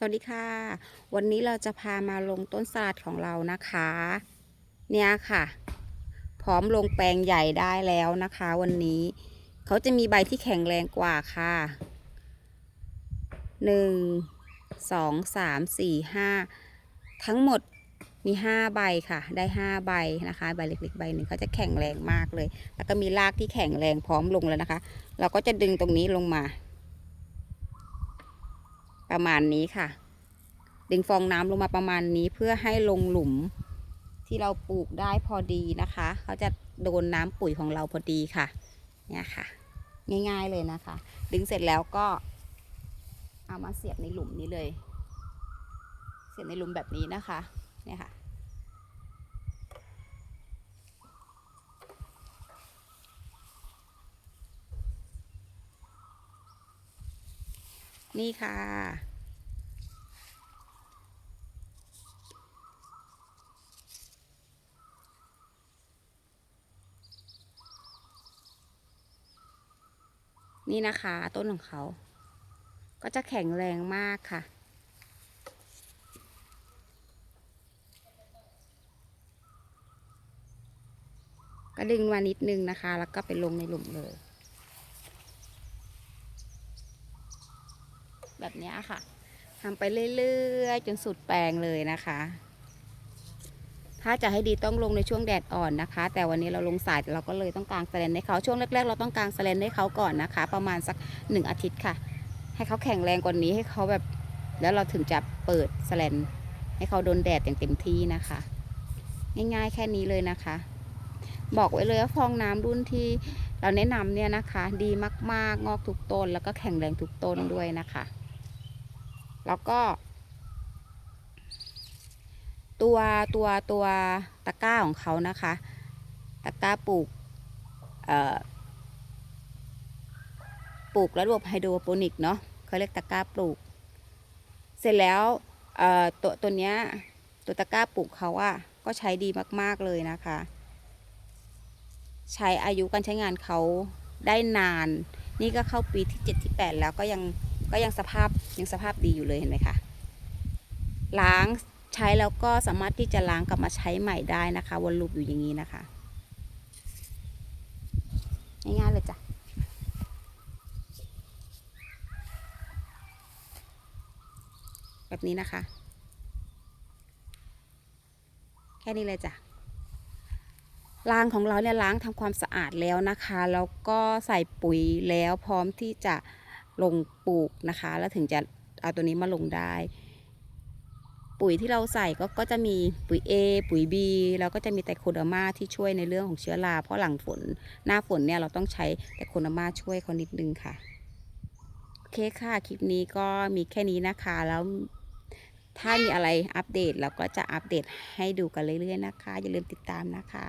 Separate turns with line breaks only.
สวัสดีค่ะ วันนี้เราจะพามาลงต้นสลัดของเรานะคะ เนี่ยค่ะ พร้อมลงแปลงใหญ่ได้แล้วนะคะ วันนี้เขาจะมีใบที่แข็งแรงกว่าค่ะหนึ่งสองสามสี่ห้าทั้งหมดมีห้าใบค่ะ ได้ห้าใบนะคะ ใบเล็กๆใบหนึ่งเขาจะแข็งแรงมากเลย แล้วก็มีรากที่แข็งแรงพร้อมลงแล้วนะคะ เราก็จะดึงตรงนี้ลงมา ประมาณนี้ค่ะ ดึงฟองน้ำลงมาประมาณนี้เพื่อให้ลงหลุมที่เราปลูกได้พอดีนะคะ เขาจะโดนน้ำปุ๋ยของเราพอดีค่ะ เนี่ยค่ะ ง่ายๆเลยนะคะ ดึงเสร็จแล้วก็ เอามาเสียบในหลุมนี้เลย เสียบในหลุมแบบนี้นะคะ เนี่ยค่ะ นี่ค่ะ นี่นะคะ ต้นของเขา ก็จะแข็งแรงมากค่ะก็ดึงมานิดนึงนะคะ แล้วก็ไปลงในหลุมเลย แบบนี้ค่ะทำไปเรื่อยๆ จนสุดแปลงเลยนะคะ ถ้าจะให้ดีต้องลงในช่วงแดดอ่อนนะคะ แต่วันนี้เราลงสายเราก็เลยต้องกางแสแลนให้เขาช่วงแรกๆ เราต้องกางแสแลนให้เขาก่อนนะคะ ประมาณสักหนึ่งอาทิตย์ค่ะ ให้เขาแข็งแรงกว่านี้ให้เขาแบบ แล้วเราถึงจะเปิดแสแลนให้เขาโดนแดดอย่างเต็มที่นะคะ ง่าย ๆ แค่นี้เลยนะคะ บอกไว้เลยว่าฟองน้ำรุ่นที่เราแนะนำเนี่ยนะคะ ดีมากๆงอกทุกต้นแล้วก็แข็งแรงทุกต้นด้วยนะคะ แล้วก็ ตัวตัวตัวตะกร้าของเขานะคะ ตะกร้าปลูกปลูกระบบไฮโดรโปนิกเนาะเขาเรียกตะกร้าปลูก เสร็จแล้วตัวตัวเนี้ยตัวตะกร้าปลูกเขาอะก็ใช้ดีมาก ๆ เลยนะคะ ใช้อายุการใช้งานเขาได้นาน นี่ก็เข้าปีที่ 7 ที่ 8 แล้วก็ยัง ก็ยังสภาพยังสภาพดีอยู่เลยเห็นไหมคะล้างใช้แล้วก็สามารถที่จะล้างกลับมาใช้ใหม่ได้นะคะ วนลูปอยู่อย่างนี้นะคะง่ายๆเลยจ้ะแบบนี้นะคะ แค่นี้เลยจ้ะรางของเราเนี่ยล้างทำความสะอาดแล้วนะคะ แล้วก็ใส่ปุ๋ยแล้วพร้อมที่จะ ลงปลูกนะคะ แล้วถึงจะเอาตัวนี้มาลงได้ ปุ๋ยที่เราใส่ก็ก็จะมีปุ๋ย A ปุ๋ย B แล้วก็จะมีไตโคเดอร์มาที่ช่วยในเรื่องของเชื้อราเพราะหลังฝนหน้าฝนเนี่ยเราต้องใช้ไตโคเดอร์มาช่วยเขานิดนึงค่ะโอเคค่ะคลิปนี้ก็มีแค่นี้นะคะแล้วถ้ามีอะไรอัปเดตเราก็จะอัปเดตให้ดูกันเรื่อยๆนะคะ อย่าลืมติดตามนะคะ